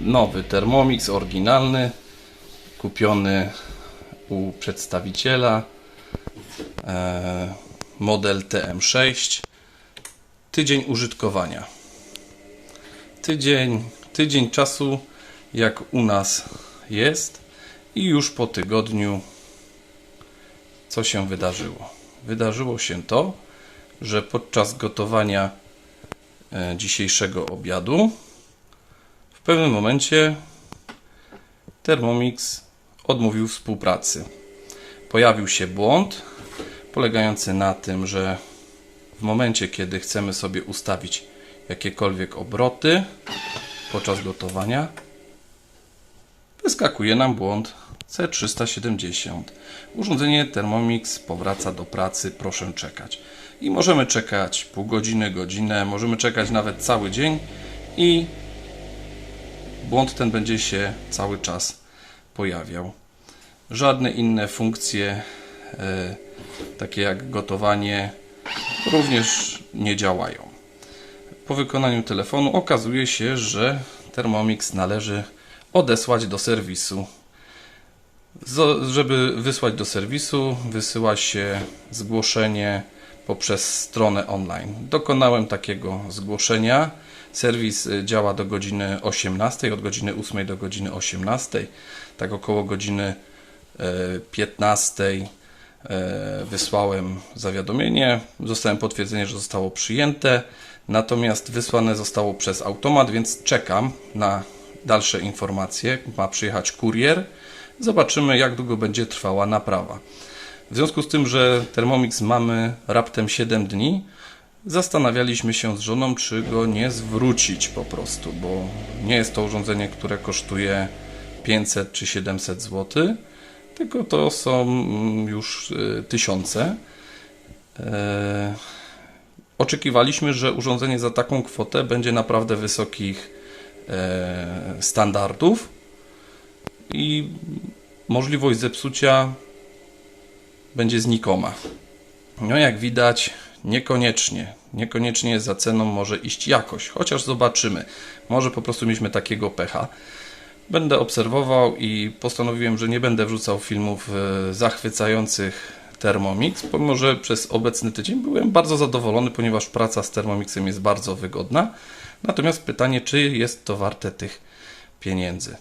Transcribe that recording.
nowy Thermomix oryginalny, kupiony u przedstawiciela, e, model TM6. Tydzień użytkowania. Tydzień, tydzień czasu, jak u nas jest, i już po tygodniu, co się wydarzyło? Wydarzyło się to, że podczas gotowania e, dzisiejszego obiadu pewnym momencie Thermomix odmówił współpracy. Pojawił się błąd polegający na tym, że w momencie, kiedy chcemy sobie ustawić jakiekolwiek obroty podczas gotowania, wyskakuje nam błąd C370. Urządzenie Thermomix powraca do pracy, proszę czekać. I możemy czekać pół godziny, godzinę, możemy czekać nawet cały dzień i błąd ten będzie się cały czas pojawiał. Żadne inne funkcje, e, takie jak gotowanie, również nie działają. Po wykonaniu telefonu okazuje się, że Thermomix należy odesłać do serwisu. Żeby wysłać do serwisu, wysyła się zgłoszenie poprzez stronę online. Dokonałem takiego zgłoszenia. Serwis y, działa do godziny 18, od godziny 8 do godziny 18. Tak około godziny e, 15 e, wysłałem zawiadomienie. Zostałem potwierdzenie, że zostało przyjęte. Natomiast wysłane zostało przez automat, więc czekam na dalsze informacje. Ma przyjechać kurier. Zobaczymy, jak długo będzie trwała naprawa. W związku z tym, że Thermomix mamy raptem 7 dni, zastanawialiśmy się z żoną, czy go nie zwrócić po prostu, bo nie jest to urządzenie, które kosztuje 500 czy 700 zł, tylko to są mm, już y, tysiące. E, Oczekiwaliśmy, że urządzenie za taką kwotę będzie naprawdę wysokich e, standardów i możliwość zepsucia będzie znikoma. No jak widać, niekoniecznie. Niekoniecznie za ceną może iść jakość, chociaż zobaczymy. Może po prostu mieliśmy takiego pecha. Będę obserwował i postanowiłem, że nie będę wrzucał filmów e, zachwycających Thermomix, pomimo że przez obecny tydzień byłem bardzo zadowolony, ponieważ praca z Thermomixem jest bardzo wygodna. Natomiast pytanie, czy jest to warte tych pieniędzy.